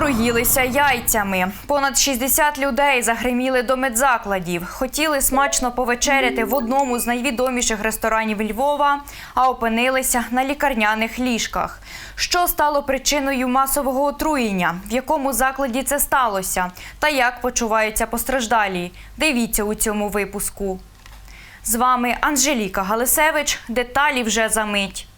Отруїлися яйцями. Понад 60 людей загриміли до медзакладів. Хотіли смачно повечеряти в одному з найвідоміших ресторанів Львова, а опинилися на лікарняних ліжках. Що стало причиною масового отруєння? В якому закладі це сталося? Та як почуваються постраждалі? Дивіться у цьому випуску. З вами Анжеліка Галисевич. Деталі вже за мить.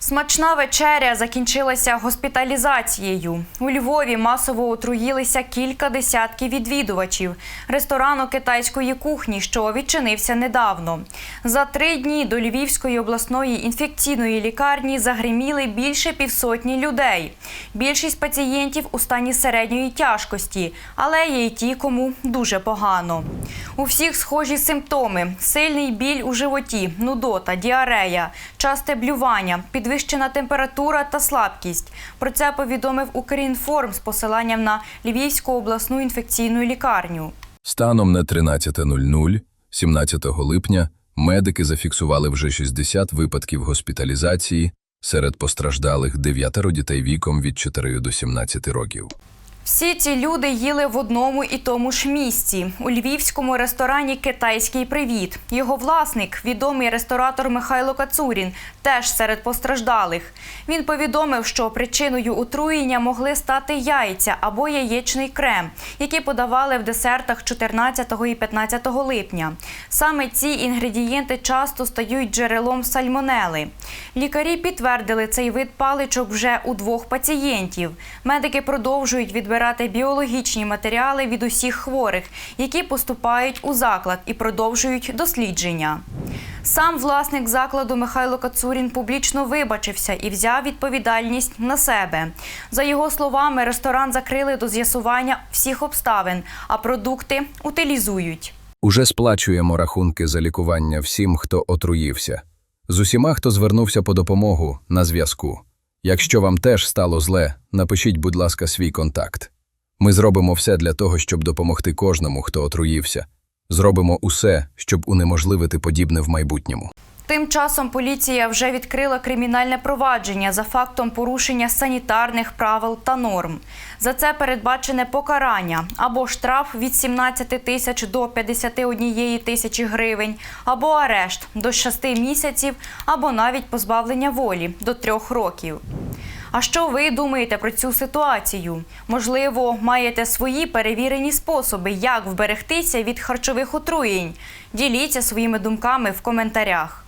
Смачна вечеря закінчилася госпіталізацією. У Львові масово отруїлися кілька десятків відвідувачів ресторану китайської кухні, що відчинився недавно. За три дні до Львівської обласної інфекційної лікарні загриміли більше півсотні людей. Більшість пацієнтів у стані середньої тяжкості, але є й ті, кому дуже погано. У всіх схожі симптоми: сильний біль у животі, нудота, діарея, часте блювання, підвищена температура та слабкість. Про це повідомив Укрінформ з посиланням на Львівську обласну інфекційну лікарню. Станом на 13.00, 17 липня, медики зафіксували вже 60 випадків госпіталізації, серед постраждалих дев'ятеро дітей віком від 4 до 17 років. Всі ці люди їли в одному і тому ж місці у львівському ресторані Китайський привіт. Його власник, відомий ресторатор Михайло Кацурін, теж серед постраждалих. Він повідомив, що причиною отруєння могли стати яйця або яєчний крем, які подавали в десертах 14 і 15 липня. Саме ці інгредієнти часто стають джерелом сальмонели. Лікарі підтвердили цей вид паличок вже у двох пацієнтів. Медики продовжують відбирати біологічні матеріали від усіх хворих, які поступають у заклад і продовжують дослідження. Сам власник закладу Михайло Кацурін публічно вибачився і взяв відповідальність на себе. За його словами, ресторан закрили до з'ясування всіх обставин, а продукти утилізують. Уже сплачуємо рахунки за лікування всім, хто отруївся. З усіма, хто звернувся по допомогу, на зв'язку. Якщо вам теж стало зле, напишіть, будь ласка, свій контакт. Ми зробимо все для того, щоб допомогти кожному, хто отруївся. Зробимо усе, щоб унеможливити подібне в майбутньому. Тим часом поліція вже відкрила кримінальне провадження за фактом порушення санітарних правил та норм. За це передбачене покарання або штраф від 17 тисяч до 51 тисячі гривень, або арешт до 6 місяців, або навіть позбавлення волі до 3 років. А що ви думаєте про цю ситуацію? Можливо, маєте свої перевірені способи, як вберегтися від харчових отруєнь? Діліться своїми думками в коментарях.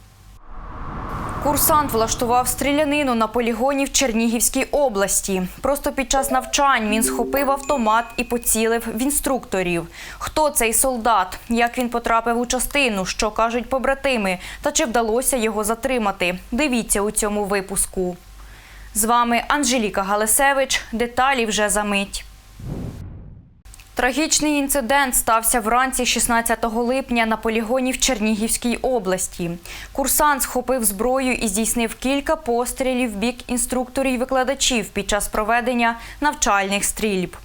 Курсант влаштував стрілянину на полігоні в Чернігівській області. Просто під час навчань він схопив автомат і поцілив в інструкторів. Хто цей солдат? Як він потрапив у частину? Що кажуть побратими? Та чи вдалося його затримати? Дивіться у цьому випуску. З вами Анжеліка Галисевич. Деталі вже за мить. Трагічний інцидент стався вранці 16 липня на полігоні в Чернігівській області. Курсант схопив зброю і здійснив кілька пострілів в бік інструкторів і викладачів під час проведення навчальних стрільб.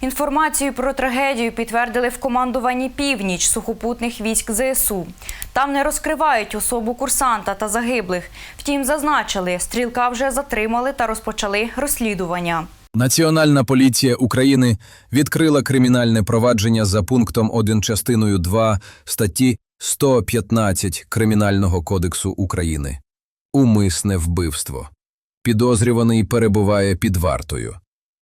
Інформацію про трагедію підтвердили в командуванні північ сухопутних військ ЗСУ. Там не розкривають особу курсанта та загиблих. Втім, зазначили, стрілка вже затримали та розпочали розслідування. Національна поліція України відкрила кримінальне провадження за пунктом 1 частиною 2 статті 115 Кримінального кодексу України. Умисне вбивство. Підозрюваний перебуває під вартою.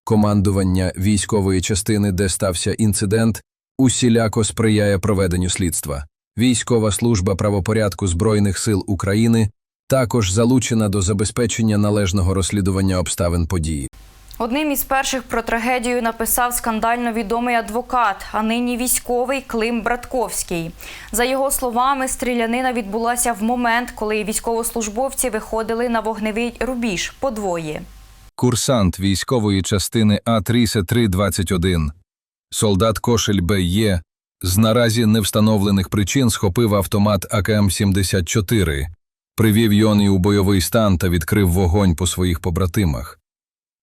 Командування військової частини, де стався інцидент, усіляко сприяє проведенню слідства. Військова служба правопорядку Збройних сил України також залучена до забезпечення належного розслідування обставин події. Одним із перших про трагедію написав скандально відомий адвокат, а нині військовий Клим Братковський. За його словами, стрілянина відбулася в момент, коли військовослужбовці виходили на вогневий рубіж подвоє. Курсант військової частини А-3321, солдат Кошель Б.Є. з наразі невстановлених причин схопив автомат АКМ-74, привів Йоні у бойовий стан та відкрив вогонь по своїх побратимах.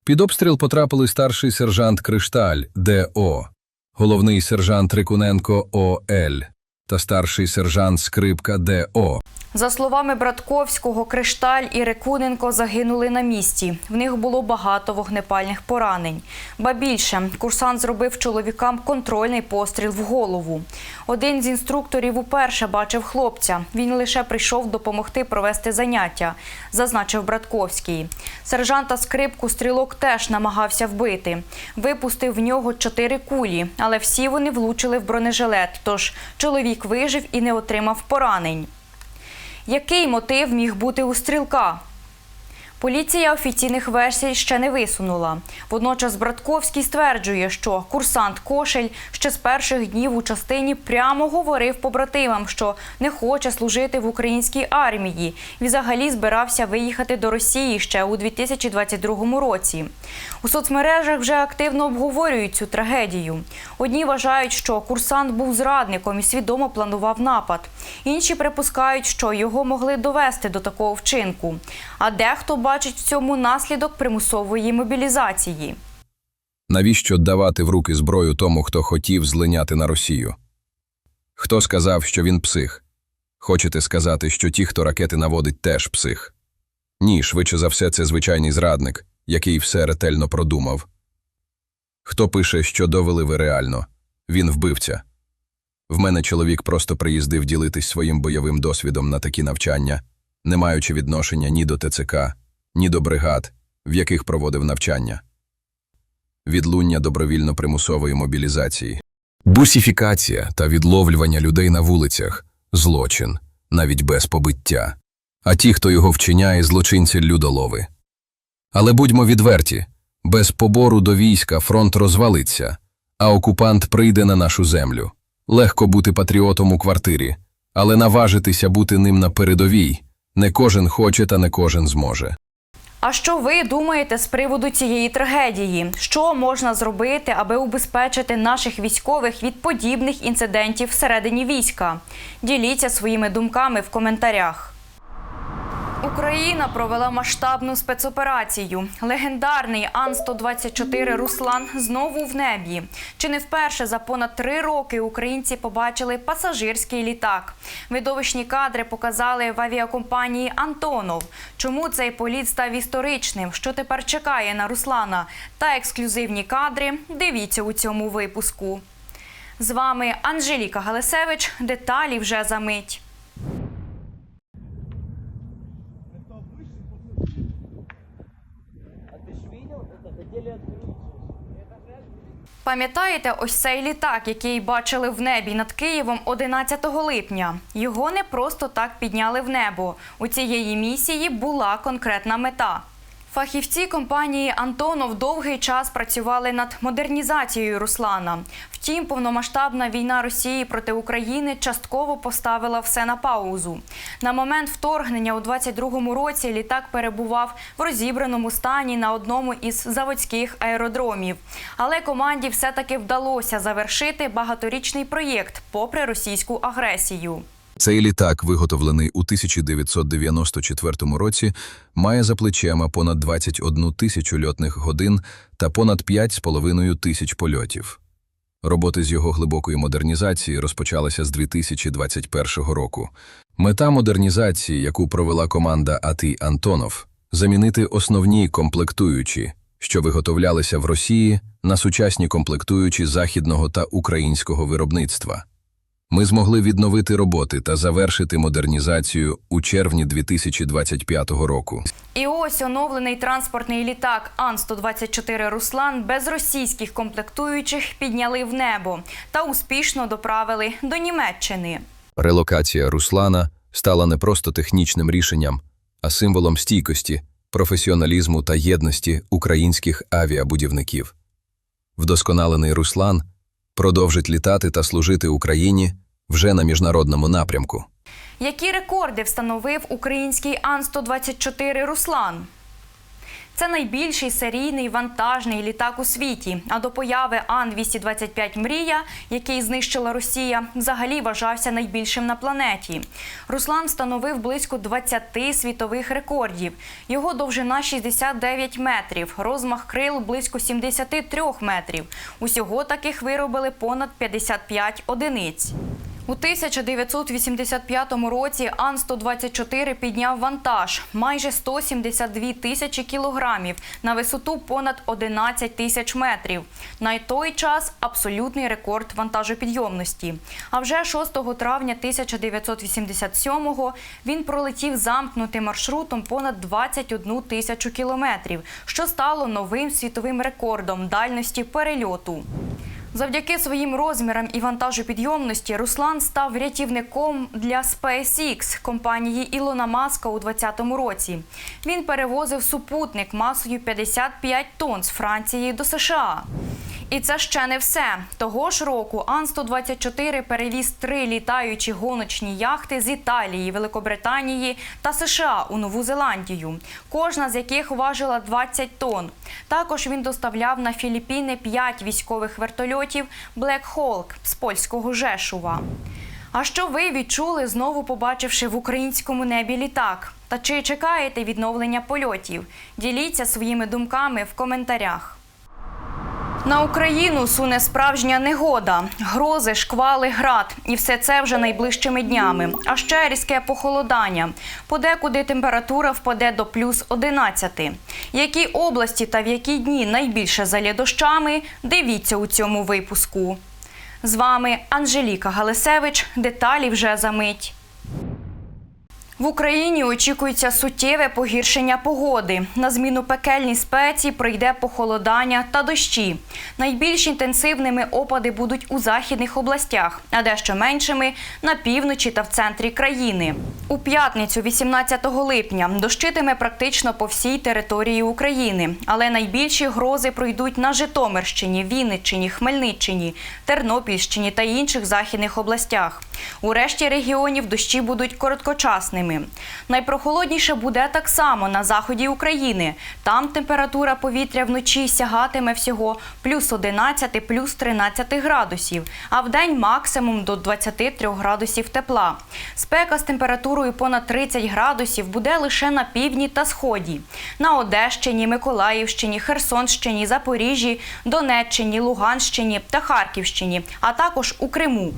Під обстріл потрапили старший сержант Кришталь Д.О., головний сержант Рикуненко О.Л., та старший сержант Скрипка ДО. За словами Братковського, Кришталь і Рекуненко загинули на місці. В них було багато вогнепальних поранень. Ба більше, курсант зробив чоловікам контрольний постріл в голову. Один з інструкторів уперше бачив хлопця. Він лише прийшов допомогти провести заняття, зазначив Братковський. Сержанта скрипку стрілок теж намагався вбити. Випустив в нього чотири кулі, але всі вони влучили в бронежилет. Тож чоловік вижив і не отримав поранень. Який мотив міг бути у стрілка? Поліція офіційних версій ще не висунула. Водночас Братковський стверджує, що курсант Кошель ще з перших днів у частині прямо говорив побратимам, що не хоче служити в українській армії і взагалі збирався виїхати до Росії ще у 2022 році. У соцмережах вже активно обговорюють цю трагедію. Одні вважають, що курсант був зрадником і свідомо планував напад. Інші припускають, що його могли довести до такого вчинку. А дехто бачить в цьому наслідок примусової мобілізації. Навіщо давати в руки зброю тому, хто хотів злиняти на Росію? Хто сказав, що він псих? Хочете сказати, що ті, хто ракети наводить, теж псих? Ні, швидше за все, це звичайний зрадник, який все ретельно продумав. Хто пише, що довели ви реально? Він вбивця. В мене чоловік просто приїздив ділитись своїм бойовим досвідом на такі навчання, не маючи відношення ні до ТЦК, ні до бригад, в яких проводив навчання відлуння добровільно-примусової мобілізації. Бусифікація та відловлювання людей на вулицях – злочин, навіть без побиття. А ті, хто його вчиняє, злочинці людолови. Але будьмо відверті, без побору до війська фронт розвалиться, а окупант прийде на нашу землю. Легко бути патріотом у квартирі, але наважитися бути ним на передовій не кожен хоче та не кожен зможе. А що ви думаєте з приводу цієї трагедії? Що можна зробити, аби убезпечити наших військових від подібних інцидентів всередині війська? Діліться своїми думками в коментарях. Україна провела масштабну спецоперацію. Легендарний Ан-124 Руслан знову в небі. Чи не вперше за понад три роки українці побачили пасажирський літак? Видовищні кадри показали в авіакомпанії Антонов. Чому цей політ став історичним? Що тепер чекає на Руслана? Та ексклюзивні кадри дивіться у цьому випуску. З вами Анжеліка Галисевич. Деталі вже за мить. Пам'ятаєте ось цей літак, який бачили в небі над Києвом 11 липня? Його не просто так підняли в небо. У цієї місії була конкретна мета. Фахівці компанії Антонов довгий час працювали над модернізацією Руслана. Втім, повномасштабна війна Росії проти України частково поставила все на паузу. На момент вторгнення у 22-му році літак перебував в розібраному стані на одному із заводських аеродромів. Але команді все-таки вдалося завершити багаторічний проєкт попри російську агресію. Цей літак, виготовлений у 1994 році, має за плечима понад 21 тисячу льотних годин та понад 5,5 тисяч польотів. Роботи з його глибокої модернізації розпочалися з 2021 року. Мета модернізації, яку провела команда АТІ Антонов, замінити основні комплектуючі, що виготовлялися в Росії, на сучасні комплектуючі західного та українського виробництва. Ми змогли відновити роботи та завершити модернізацію у червні 2025 року. І ось оновлений транспортний літак Ан-124 Руслан без російських комплектуючих підняли в небо та успішно доправили до Німеччини. Релокація Руслана стала не просто технічним рішенням, а символом стійкості, професіоналізму та єдності українських авіабудівників. Вдосконалений Руслан продовжить літати та служити Україні вже на міжнародному напрямку. Які рекорди встановив український Ан-124 Руслан? Це найбільший серійний вантажний літак у світі. А до появи Ан-225 Мрія, який знищила Росія, взагалі вважався найбільшим на планеті. Руслан встановив близько 20 світових рекордів. Його довжина 69 метрів, розмах крил близько 73 метрів. Усього таких виробили понад 55 одиниць. У 1985 році Ан-124 підняв вантаж майже 172 тисячі кілограмів на висоту понад 11 тисяч метрів. На той час абсолютний рекорд вантажопідйомності. А вже 6 травня 1987-го він пролетів замкнутим маршрутом понад 21 тисячу кілометрів, що стало новим світовим рекордом дальності перельоту. Завдяки своїм розмірам і вантажопідйомності Руслан став рятівником для SpaceX компанії Ілона Маска у 2020 році. Він перевозив супутник масою 55 тонн з Франції до США. І це ще не все. Того ж року Ан-124 перевіз три літаючі гоночні яхти з Італії, Великобританії та США у Нову Зеландію, кожна з яких важила 20 тонн. Також він доставляв на Філіппіни 5 військових вертольотів Black Hawk з польського Жешува. А що ви відчули, знову побачивши в українському небі літак? Та чи чекаєте відновлення польотів? Діліться своїми думками в коментарях. На Україну суне справжня негода, грози, шквали, град. І все це вже найближчими днями. А ще різке похолодання. Подекуди температура впаде до плюс 11. Які області та в які дні найбільше залє дощами, дивіться у цьому випуску. З вами Анжеліка Галисевич. Деталі вже за мить. В Україні очікується суттєве погіршення погоди. На зміну пекельній спеці прийде похолодання та дощі. Найбільш інтенсивними опади будуть у західних областях, а дещо меншими на півночі та в центрі країни. У п'ятницю, 18 липня, дощитиме практично по всій території України, але найбільші грози пройдуть на Житомирщині, Вінниччині, Хмельниччині, Тернопільщині та інших західних областях. У решті регіонів дощі будуть короткочасними. Найпрохолодніше буде так само на заході України. Там температура повітря вночі сягатиме всього плюс 11, плюс 13 градусів, а в день максимум до 23 градусів тепла. Спека з температурою понад 30 градусів буде лише на півдні та сході. На Одещині, Миколаївщині, Херсонщині, Запоріжжі, Донеччині, Луганщині та Харківщині, а також у Криму.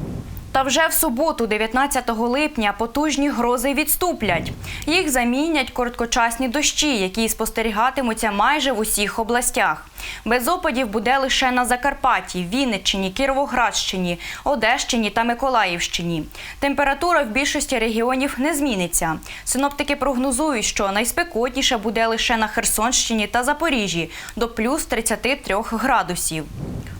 Та вже в суботу, 19 липня, потужні грози відступлять. Їх замінять короткочасні дощі, які спостерігатимуться майже в усіх областях. Без опадів буде лише на Закарпатті, Вінниччині, Кіровоградщині, Одещині та Миколаївщині. Температура в більшості регіонів не зміниться. Синоптики прогнозують, що найспекотніше буде лише на Херсонщині та Запоріжжі до плюс 33 градусів.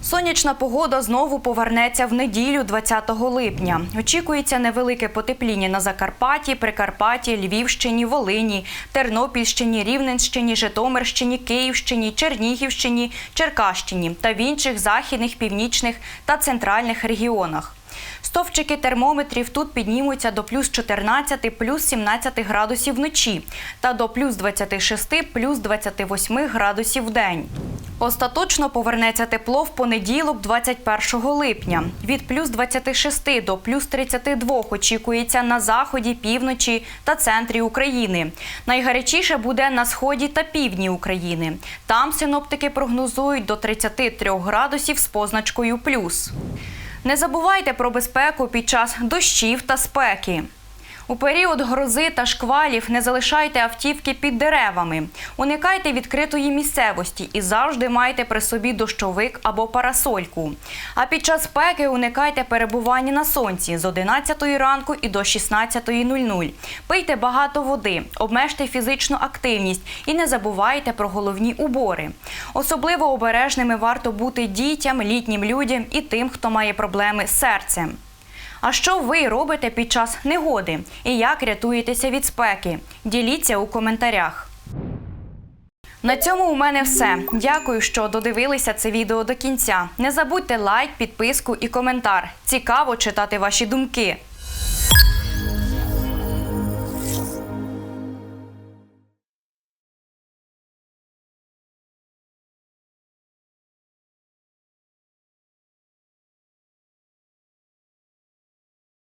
Сонячна погода знову повернеться в неділю 20 липня. Очікується невелике потепління на Закарпатті, Прикарпатті, Львівщині, Волині, Тернопільщині, Рівненщині, Житомирщині, Київщині, Чернігівщині, Черкащині та в інших західних, північних та центральних регіонах. Стовпчики термометрів тут піднімуться до плюс 14, плюс 17 градусів вночі та до плюс 26, плюс 28 градусів в день. Остаточно повернеться тепло в понеділок, 21 липня. Від плюс 26 до плюс 32 очікується на заході, півночі та центрі України. Найгарячіше буде на сході та півдні України. Там синоптики прогнозують до 33 градусів з позначкою плюс. Не забувайте про безпеку під час дощів та спеки. У період грози та шквалів не залишайте автівки під деревами. Уникайте відкритої місцевості і завжди майте при собі дощовик або парасольку. А під час спеки уникайте перебування на сонці з 11 ранку і до 16.00. Пийте багато води, обмежте фізичну активність і не забувайте про головні убори. Особливо обережними варто бути дітям, літнім людям і тим, хто має проблеми з серцем. А що ви робите під час негоди? І як рятуєтеся від спеки? Діліться у коментарях. На цьому у мене все. Дякую, що додивилися це відео до кінця. Не забудьте лайк, підписку і коментар. Цікаво читати ваші думки.